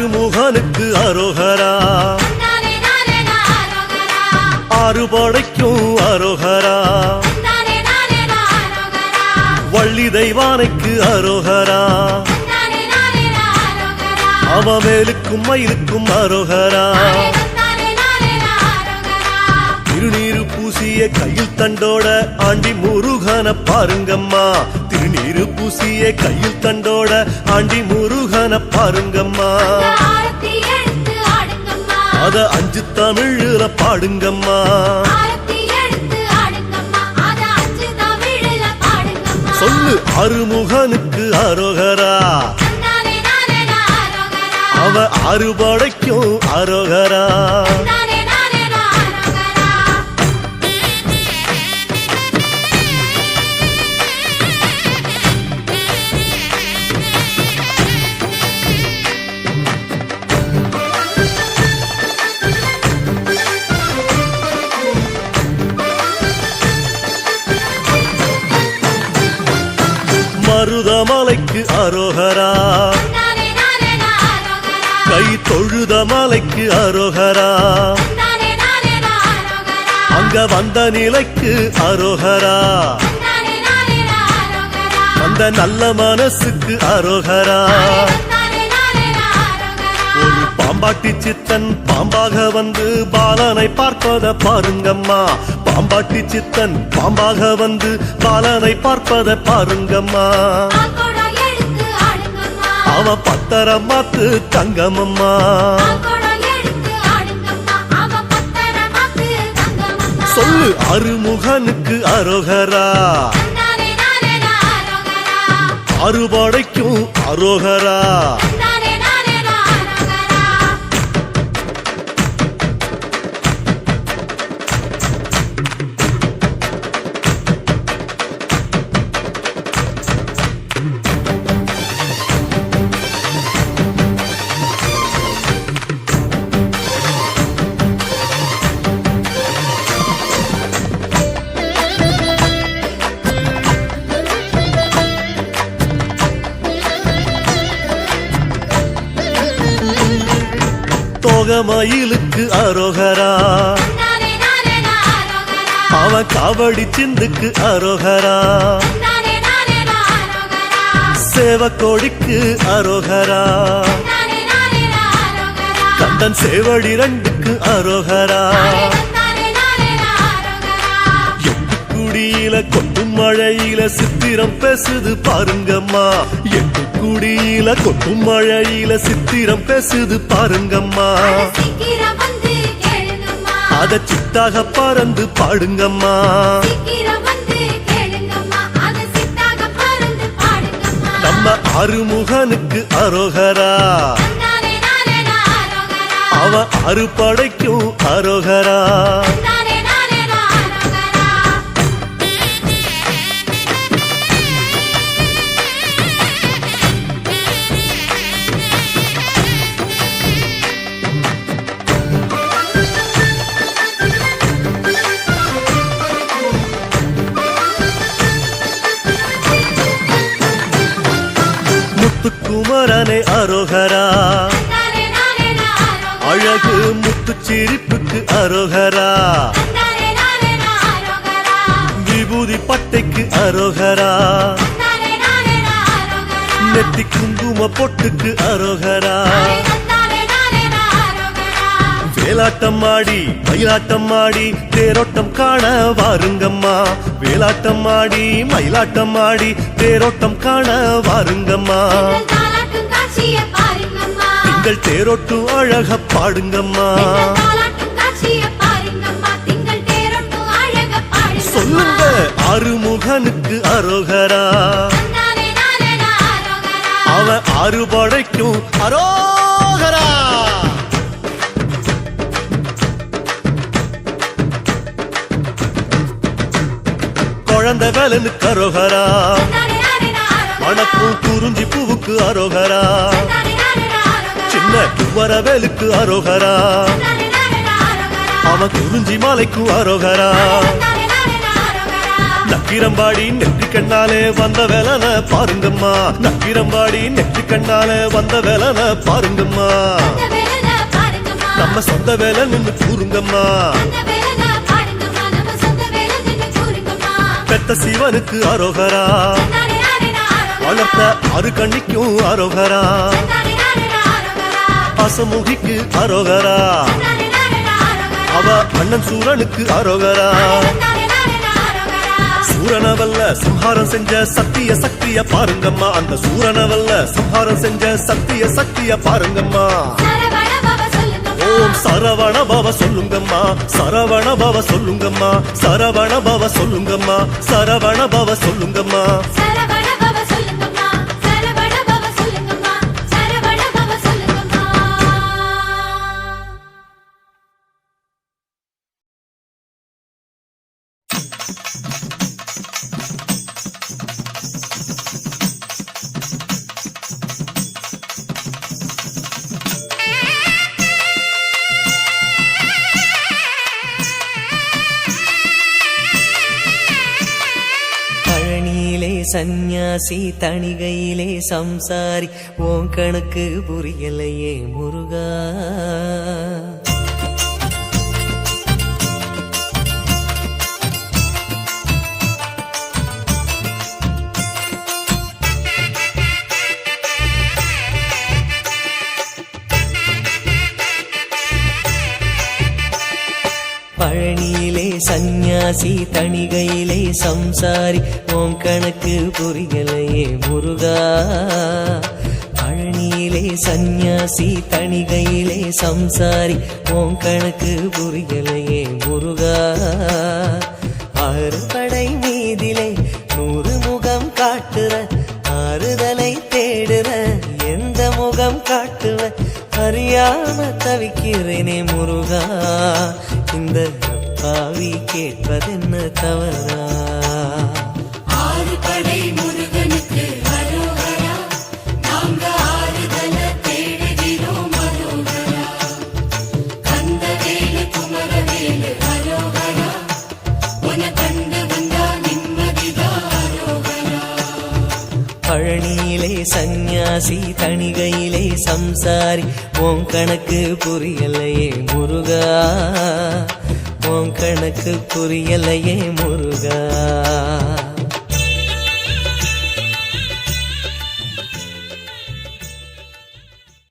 ஆறுமுகனுக்கு அரோகரா. ஆறுபடைக்கும் அரோகரா. வள்ளி தெய்வானைக்கு அரோகரா. அவவேலுக்கும் மயிலுக்கும் அரோகரா. பூசிய கையில் தண்டோட ஆண்டி முருகன பாருங்கம்மா. திருநீரு பூசிய கையில் தண்டோட ஆண்டி முருகன பாருங்கம்மா. அத அஞ்சு தமிழ்ல பாடுங்கம்மா. சொல்லு அருமுகனுக்கு அரோகரா அவ அறுபடைக்கும் அரோகரா அங்க வந்த நிலைக்கு அரோகரா. அந்த நல்ல மனசுக்கு அரோகரா. ஒரு பாம்பாட்டி சித்தன் பாம்பாக வந்து பாலனை பார்ப்பத பாருங்கம்மா. பாம்பாட்டி சித்தன் பாம்பாக வந்து பாலனை பார்ப்பத பாருங்கம்மா. அவ பத்தரம் மாத்து தங்கமம்மா. சொல்லு அருமுகனுக்கு அரோகரா. அறுபடைக்கும் அரோகரா. மயிலுக்கு அரோகரா. அவன் காவடி சிந்துக்கு அரோகரா. சேவக்கோடிக்கு அரோகரா. கந்தன் சேவடி ரெண்டுக்கு அரோகரா. குடியில கொண்டு மழையில சித்திரம் பேசுது பாருங்கம்மா. எட்டு குடியில கொட்டும் மழையில சித்திரம் பேசுது பாருங்கம்மா. அத சித்தாக பறந்து பாடுங்கம்மா. நம்ம அருமுகனுக்கு அரோகரா. அவ அறுபடைக்கும் அரோகரா. முத்துக்குமரனை அரோகரா? அழகு முத்து சிரிப்புக்கு அரோகரா? விபூதி பட்டைக்கு அரோகரா? நெத்தி குங்கும பொட்டுக்கு அரோகரா? வேலாட்டம் ஆடி மயிலாட்டம் ஆடி தேரோட்டம் காண வாருங்கம்மா. வேலாட்டம் ஆடி மயிலாட்டம் ஆடி தேரோட்டம் காண வாருங்கம்மா. திங்கள் தேரோட்டும் அழக பாடுங்கம்மா. சொல்லுங்க அருமுகனுக்கு அரோகரா. அவன் அறுபடைக்கும் அரோகரா. குழந்தை வேலனுக்கு அரோகரா. மணப்பூ குறிஞ்சி பூவுக்கு அரோகரா. சின்ன குவரவேலுக்கு அரோகரா. அவன் குறிஞ்சி மாலைக்கு அரோகரா. நக்கிரம்பாடி நெற்றி கண்ணாலே வந்த வேலன பாருங்கம்மா. நக்கிரம்பாடி நெற்றி கண்ணாலே வந்த வேலன பாருங்கம்மா. நம்ம சொந்த வேலை நின்று கூறுங்கம்மா. பெத்த சிவனுக்கு அரோகரா. ஆறு கண்ணிக்கும் அரோகரா. பசமுகிக்கு அரோகரா. அவ அண்ணன் சூரனுக்கு அரோகரா. சூரனவல்ல சம்ஹாரம் செஞ்ச சத்திய சக்திய பாருங்கம்மா. அந்த சூரனவல்ல சம்ஹாரம் செஞ்ச சத்திய சக்திய பாருங்கம்மா. ஓம் சரவண பவ சொல்லுங்கம்மா. சரவண பவ சொல்லுங்கம்மா. சரவண பவ சொல்லுங்கம்மா. சரவண பவ சொல்லுங்கம்மா. சந்நியாசி தணிகையிலே சம்சாரி ஓம் கணக்கு புரியலையே முருகா. சந்நியாசி தணிகையிலே சம்சாரி ஓம் கணக்கு புரியலையே முருகா. பழனியிலே சந்நியாசி தணிகையிலே சம்சாரி ஓம் கணக்கு புரியலையே முருகா. ஆறு படை மீதிலே நூறு முகம் காட்டுற ஆறுதலை தேடுற எந்த முகம் காட்டுவ அறியாம தவிக்கிறேனே முருகா. இந்த பாவி கேட்பதென்ன தவறா? ஆறு படை முருகனுக்கு பழனியிலே சந்நியாசி தணிகையிலே சம்சாரி ஓம் கணக்கு புரியலையே முருகா. ஓம் கணக்கு புரியலையே முருகா.